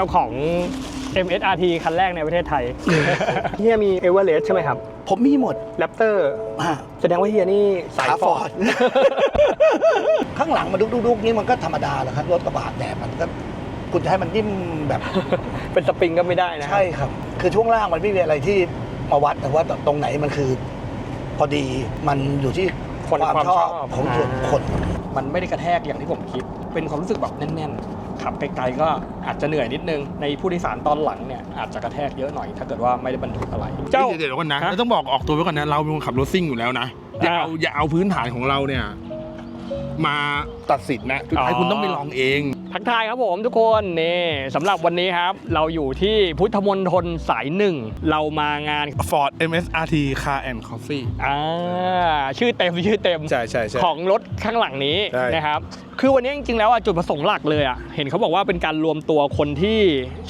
จ้าของ MSRT คันแรกในประเทศไทย เฮียมีเอเวอเรสต์ใช่ไหมครับผมมีหมดแรปเตอร์อ่า แสดงว่าเฮียนี่สายขาฟฟออร์ร์ด ด ข้างหลังมันดุกๆๆนี่มันก็ธรรมดาแหละครับรถกระบะแต่มันก็คุณจะให้มันนิ่มแบบ เป็นสปริงก็ไม่ได้นะใช่ครับ คือช่วงล่างมันไม่มีอะไรที่มาวัดแต่ว่าตรงไหนมันคือ พอดีมันอยู่ที่คนความความชชออบบของส่วนบุคคน มันไม่ได้กระแทกอย่างที่ผมคิด เป็นความรู้สึกแบบแน่นๆ ขับไกลๆก็อาจจะเหนื่อยนิดนึง ในผู้โดยสารตอนหลังเนี่ยอาจจะกระแทกเยอะหน่อย ถ้าเกิดว่าไม่ได้บรรทุกอะไร เจ้าเจ้าเดี๋ยวก่อนนะฮะแล้วต้องบอกออกตัวไว้ก่อนนะ เราเป็นคนขับรถซิ่งอยู่แล้วนะ อย่าอ่าเอาอย่าเอาพื้นฐานของเราเนี่ย มาตัดสินนะสุดท้ายอ๋อ คุณต้องไปลองเอง ทักทายครับผมทุกคนนี่สำหรับวันนี้ครับ เราอยู่ที่พุทธมณฑลสายหนึ่ง เรามางาน Ford MSRT Car and Coffee อ่าชื่อเต็มชื่อเต็มใช่ใช่ใช่ ของรถข้างหลังนี้ใช่ นะครับ คือวันนี้จริงๆแล้วอะจุดประสงค์หลักเลยอะเห็นเขาบอกว่าเป็นการรวมตัวคนที่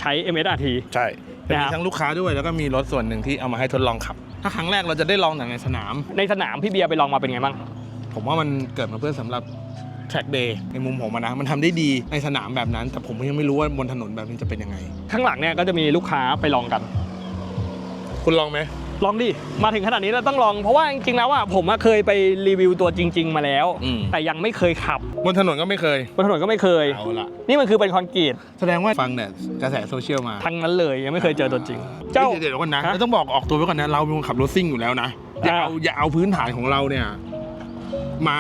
ใช้ MSRT ใช่จะนะคมีรับทั้งลูกค้าด้วยแล้วก็มีรถส่วนหนึ่งที่เอามาให้ทดลองขับ ถ้าครั้งแรกเราจะได้ลองแต่ในสนาม ในสนามพี่เบียร์ไปลองมาเป็นไงบ้าง ผมว่ามันเกิดมาเพื่อสำหรับ track day ในมุมผมอะนะ มันทำได้ดีในสนามแบบนั้น แต่ผมยังไม่รู้ว่าบนถนนแบบนี้จะเป็นยังไง ข้างหลังเนี่ยก็จะมีลูกค้าไปลองกัน คุณลองไหม ลองดิ มาถึงขนาดนี้เราต้องลอง เพราะว่าจริงๆแล้วอะผมอะเคยไปรีวิวตัวจริง ๆ มาแล้ว อืม แต่ยังไม่เคยขับบนถนนก็ไม่เคย บนถนนก็ไม่เคย เอาละนี่มันคือเป็นคอนกรีตแสดงว่าฟังเนี่ยกระแสโซเชียลมาทั้งนั้นเลยยังไม่เคยเจอตัวจริง เจ้า เดี๋ยวก่อนนะฮะแล้วต้องบอกออกตัวไว้ก่อนนะ เราเป็นคนขับรถซิ่งอยู่แล้วนะ อย่าอ่าเอาอย่าเอาพื้นฐานของเราเนี่ย มา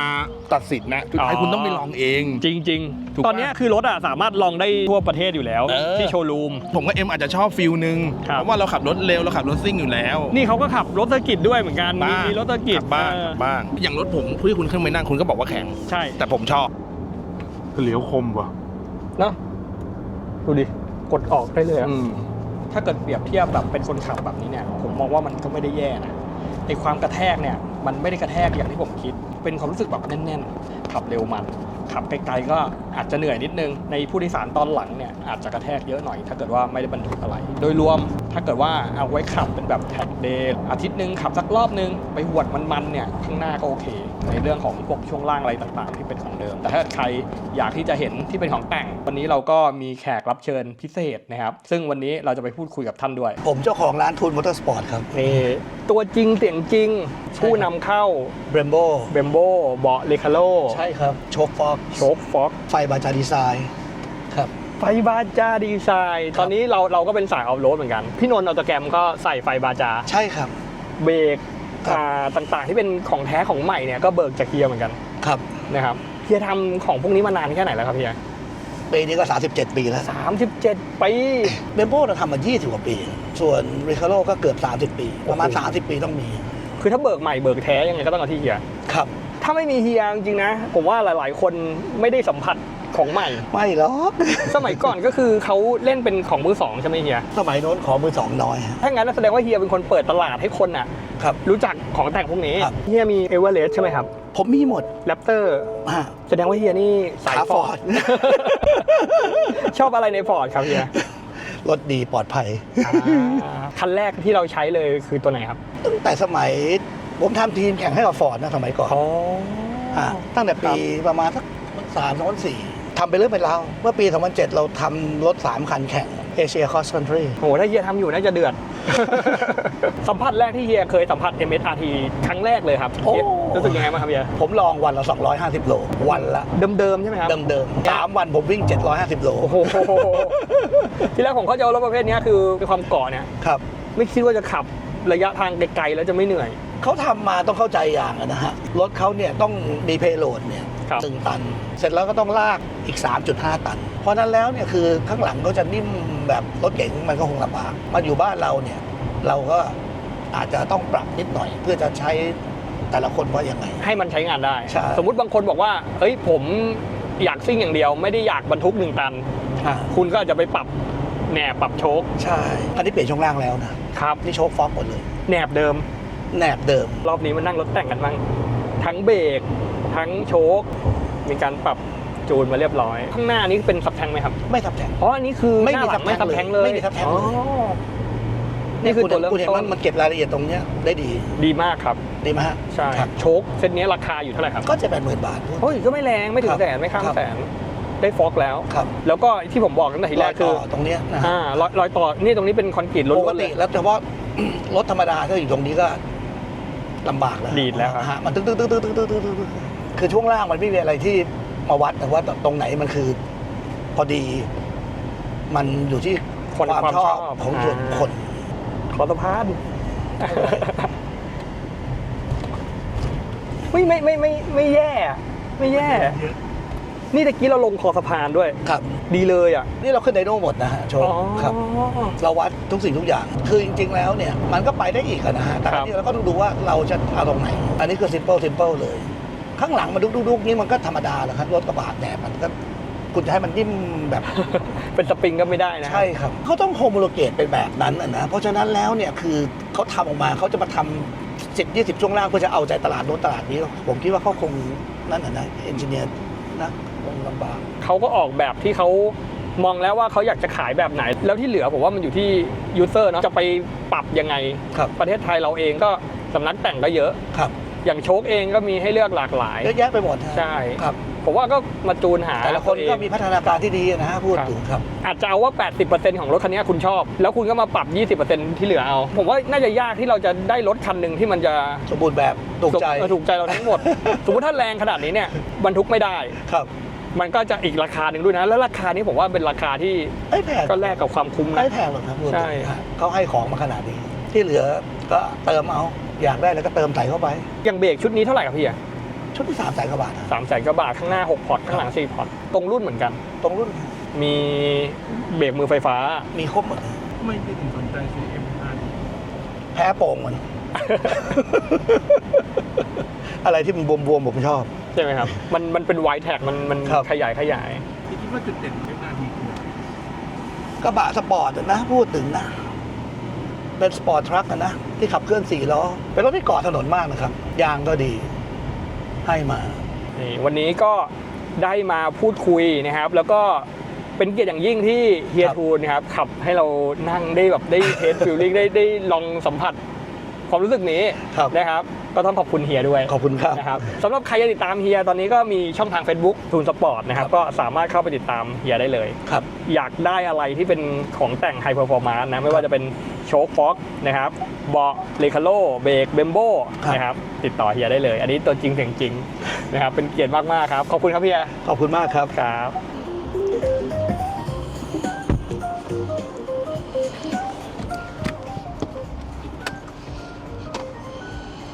ตัดสินนะสุดท้ายอ๋อคุณต้องไปลองเอง จริง ถูกๆ ปะ ตอนเนี้ยคือรถอะสามารถลองได้ทั่วประเทศอยู่แล้ว เออ ที่โชว์รูม ผมกับเอ็มอาจจะชอบฟิลนึง ครับ เพราะว่าเราขับรถเร็วเราขับรถซิ่งอยู่แล้วนี่เขาก็ขับรถเซอร์กิตด้วยเหมือนกันมีบ้างมีรถเซอร์กิตขับบ้างเออขับบ้าง อย่างรถผมที่คุณขึ้นไปนั่งคุณก็บอกว่าแข็ง ใช่แต่ผมชอบเลี้ยวคมว่ะเนาะดูดิกดออกได้เลยอะอืม ถ้าเกิดเปรียบเทียบแบบเป็นคนขับแบบนี้เนี่ย ผมมองว่ามันก็ไม่ได้แย่นะไอความกระแทกเนี่ย มันไม่ได้กระแทกอย่างที่ผมคิด เป็นความรู้สึกแบบแน่นๆขับเร็วมัน ขับไกลๆก็อาจจะเหนื่อยนิดนึง ในผู้โดยสารตอนหลังเนี่ยอาจจะกระแทกเยอะหน่อย ถ้าเกิดว่าไม่ได้บรรทุกอะไร โดยรวมถ้าเกิดว่าเอาไว้ขับเป็นแบบแท็กเดย์อาทิตย์หนึ่งขับสักรอบนึงไปหวดมันๆเนี่ยข้างหน้าก็โอเค ในเรื่องของพวกช่วงล่างอะไรต่างๆ ที่เป็นของเดิม แต่ถ้าใครอยากที่จะเห็นที่เป็นของแต่ง วันนี้เราก็มีแขกรับเชิญพิเศษนะครับ ซึ่งวันนี้เราจะไปพูดคุยกับท่านด้วย ผมเจ้าของร้านทูนมอเตอร์สปอร์ตครับนี่ตัวจริงเสียงจริง ผู้นำเข้าเบรมโบเบมโบเบาะเลคาโลใช่ครับโชคฟอกโชคฟ็อกไฟบาจาดีไซน์ครับไฟบาจาดีไซน์ครับตอนนี้เราเราก็เป็นสายออฟโรดเหมือนกัน พี่นนท์อัลตแกรมก็ใส่ไฟบาจา ใช่ครับ เบรกครับอ่าต่างๆที่เป็นของแท้ของใหม่เนี่ยก็เบิกจากเฮียเหมือนกันครับนะครับเฮียทำของพวกนี้มานานแค่ไหนแล้วครับเฮียปีนี้ก็ 37 ปีแล้วสามสิบเจ็ดปีเบมโบเราทำมา 20 กว่าปี ส่วนริคาโ o ก็เกือบ 30 ปี ประมาณโอ้โห30 ปีต้องมี คือถ้าเบิกใหม่เบิกแท้ยังไงก็ต้องเอาที่เฮียครับถ้าไม่มีเฮียจริงๆนะ ผมว่าหลายๆ คนไม่ได้สัมผัสของใหม่ ไม่หรอก สมัยก่อนก็คือเขาเล่นเป็นของมือสองใช่ไหมเฮีย สมัยโน้นขอมือสองน้อยฮะ ถ้างั้นแสดงว่าเฮียเป็นคนเปิดตลาดให้คนอะ ครับ รู้จักของแต่งพวกนี้ ครับ เฮียมีเอเวอเรสต์ใช่ไหมครับผมมีหมดแรปเตอร์อ่า แสดงว่าเฮียนี่สายขาฟฟออร์ร์ด ด ชอบอะไรในฟอร์ดครับเฮียรถดีปลอดภัยคันแรกที่เราใช้เลยคือตัวไหนครับ ตั้งแต่สมัย ผมทำทีมแข่งให้กับฟอร์ดนะสมัยก่อนอ๋อาตั้งแต่ปีประมาณสักสามสองสี่ทำไปเรื่อยไปแล้วเมื่อปี 2007 เราทำรถ 3 คันแข่งเอเชียคอสคันทรีโหถ้าเฮียทำอยู่น่าจะเดือด สัมผัสแรกที่เฮียเคยสัมผัส MSRT ครั้งแรกเลยครับเฮียรู้สึกยังไงบ้างครับเฮีย ผมลองวันละ 250 โล วันละ เดิมๆใช่ไหมครับ เดิมๆสามวันผมวิ่ง 750 โล โอ้โห ที่แรกผมเข้าใจว่ารถประเภทเนี้ยคือเป็นความเกาะเนี่ยครับ ไม่คิดว่าจะขับระยะทางไกลๆแล้วจะไม่เหนื่อย เขาทำมาต้องเข้าใจอย่างนะฮะ รถเขาเนี่ยต้องมีเพโลดเนี่ยครับหนึ่งตัน เสร็จแล้วก็ต้องลากอีก 3.5 ตัน เพราะนั้นแล้วเนี่ยคือข้างหลังเขาจะนิ่มแบบรถเก๋งมันก็คงลำบากมาอยู่บ้านเราเนี่ย เราก็อาจจะต้องปรับนิดหน่อย เพื่อจะใช้แต่ละคนว่ายังไง ให้มันใช้งานได้ใช่สมมุติบางคนบอกว่าเฮ้ยผมอยากซิ่งอย่างเดียว ไม่ได้อยากบรรทุกหนึ่งตันอ่าคุณก็อาจจะไปปรับแหนบปรับโชคใช่อันนี้เปลี่ยนช่วงล่างแล้วนะครับนี่โชคฟอกหมดเลยแหนบเดิม แหนบเดิม รอบนี้มันนั่งรถแต่งกันบ้างทั้งเบรกทั้งโชคมีการปรับจูนมาเรียบร้อย ข้างหน้านี้เป็นสับแทงไหมครับ ไม่ทับแทงอ๋ออันนี้คือไม่มีหน้าหลังไม่ซัสับบแทแทงงเลเลยยไม่มีซับแทงเลยอ๋อนี่คือตัวเริ่มคุณเห็นต้ว่านมันเก็บรายละเอียดตรงเนี้ยได้ดี ดีมากครับ ดีไหมฮะใช่ครับโชคเซตนี้ราคาอยู่เท่าไหร่ครับ ก็จะแปดหมื่นบาทโอ้ยก็ไม่แรงไม่ถึคงรับแสนไม่ข้ามครับแสนได้ฟอกแล้วครับ แล้วก็ที่ผมบอกตั้งแต่ทีแรกคือยต่ตรงเนี้ยนะฮะอ่ารอยรอยต่อนี่ตรงนี้เป็นคอนกรีตล้ปกวนๆเลติยแล้วเฉพาะรถธรรมดาถ้าอยู่ตรงนี้ก็ ลำบากแล้วดีดแล้วครับ ฮะมันตึ๊กตึ๊กตึ๊กตึ๊กตึ๊กตึ๊กตึ๊กตึ๊กคือช่วงล่างมันไม่มีอะไรที่มาวัดแต่ว่าตรงไหนมันคือ พอดี มันอยู่ที่คนความความชอบชอบของส่วนบุคคน ขอสะพานไม่ไม่ไม่ไม่ไม่แย่ไม่แย่ นี่ตะกี้เราลงคอสะพานด้วย ครับ ดีเลยอะ นี่เราขึ้นไดโน่หมดนะฮะโชว์อ๋อครับ เราวัดทุกสิ่งทุกอย่าง คือจริง ๆ แล้วเนี่ยมันก็ไปได้อีกอะนะฮะ แต่ครัอับนนี้เราก็ต้องดูว่าเราจะเอาตรงไหน อันนี้คือ simple simple เลย ข้างหลังมันดุกๆๆนี่มันก็ธรรมดาแหละครับรถกระบะเนี่ยมันก็คุณจะให้มันนิ่มแบบ เป็นสปริงก็ไม่ได้นะ ใช่ครับเขาต้องโฮโมโลเกตเป็นแบบนั้นอะนะเพราะฉะนั้นแล้วเนี่ยคือเขาทำออกมาเขาจะมาทำสิบยี่สิบช่วงล่างเพื่อจะเอาใจตลาดโน้นตลาดนี้ ผมคิดว่าเขาคงนั่นอะนะเอนจิเนียร์ นะคงลำบาก เขาก็ออกแบบที่เขามองแล้วว่าเขาอยากจะขายแบบไหน แล้วที่เหลือผมว่ามันอยู่ที่ยูเซอร์เนาะจะไปปรับยังไง ครับ ประเทศไทยเราเองก็สำนักแต่งก็เยอะ ครับ อย่างโชคเองก็มีให้เลือกหลากหลาย เยอะแยะไปหมดฮะใช่ ครับ ผมว่าก็มาจูนหาแต่ละคนตัวเอง ก็มีพัฒนาการที่ดีนะฮะพูดครับ ถึงครับอาจจะเอาว่า 80%ของรถคันนี้คุณชอบ แล้วคุณก็มาปรับ 20%ที่เหลือเอา ผมว่าน่าจะยากที่เราจะได้รถคันหนึ่งที่มันจะสมบูรณ์แบบถูกใจเออถูกใจเราทั้งหมด สมมติถ้าแรงขนาดนี้เนี่ยบรรทุกไม่ได้ ครับมันก็จะอีกราคาหนึ่งด้วยนะ แล้วราคานี้ผมว่าเป็นราคาที่ไม่แพงก็แลกกับความคุ้มนะ ไม่แพงหรอกครับพูดใช่ถึงฮะเขาให้ของมาขนาดนี้ ที่เหลือก็เติมเอา อยากได้แล้วก็เติมใส่เข้าไป อย่างเบรกชุดนี้เท่าไหร่ครับพี่อะชุดที่สามแสนกว่าบาทนะสามแสนกว่าบาทข้างหน้า 6 พอร์ตข้างหลัง 4 พอร์ตตรงรุ่นเหมือนกัน ตรงรุ่นมีเบรกมือไฟฟ้า มีครบหมดเลยไม่ได้ถึงสนใจซื้อ M5 แพ้โป่งมัน อะไรที่มันบวมๆผมชอบ ใช่ไหมครับ มันมันเป็นไวท์แท็กมันมันครับ ขยายขยายที่คิดว่าจุดเด่นของ M5 คืออะไรกระบะสปอร์ตอะนะ พูดถึงนะ เป็นสปอร์ตทรัคอะนะที่ขับเคลื่อนสี่ล้อ เป็นรถที่เกาะถนนมากนะครับ ยางก็ดีให้มานี่วันนี้ก็ได้มาพูดคุยนะครับ แล้วก็เป็นเกียรติอย่างยิ่งที่เฮียครับทูนนะครับขับให้เรานั่งได้แบบได้เทสฟิลลิ่งได้ได้ลองสัมผัสความรู้สึกนี้ครับนะครับก็ต้องขอบคุณเฮียด้วย ขอบคุณครับนะครับสำหรับใครจะติดตามเฮียตอนนี้ก็มีช่องทาง Facebook ทูนสปอร์ตนะครับครับก็สามารถเข้าไปติดตามเฮียได้เลยครับอยากได้อะไรที่เป็นของแต่งไฮ p e r f o r m a n c e นะ ไม่ว่าจะเป็น โชคฟ็อกนะครับเบาะเลคาโลเบรกเบมโบครับ นะครับติดต่อเฮียได้เลย อันนี้ตัวจริงเสียงจริงนะครับเป็นเกียรติมากๆครับ ขอบคุณครับเฮียขอบคุณมากครับ ครับ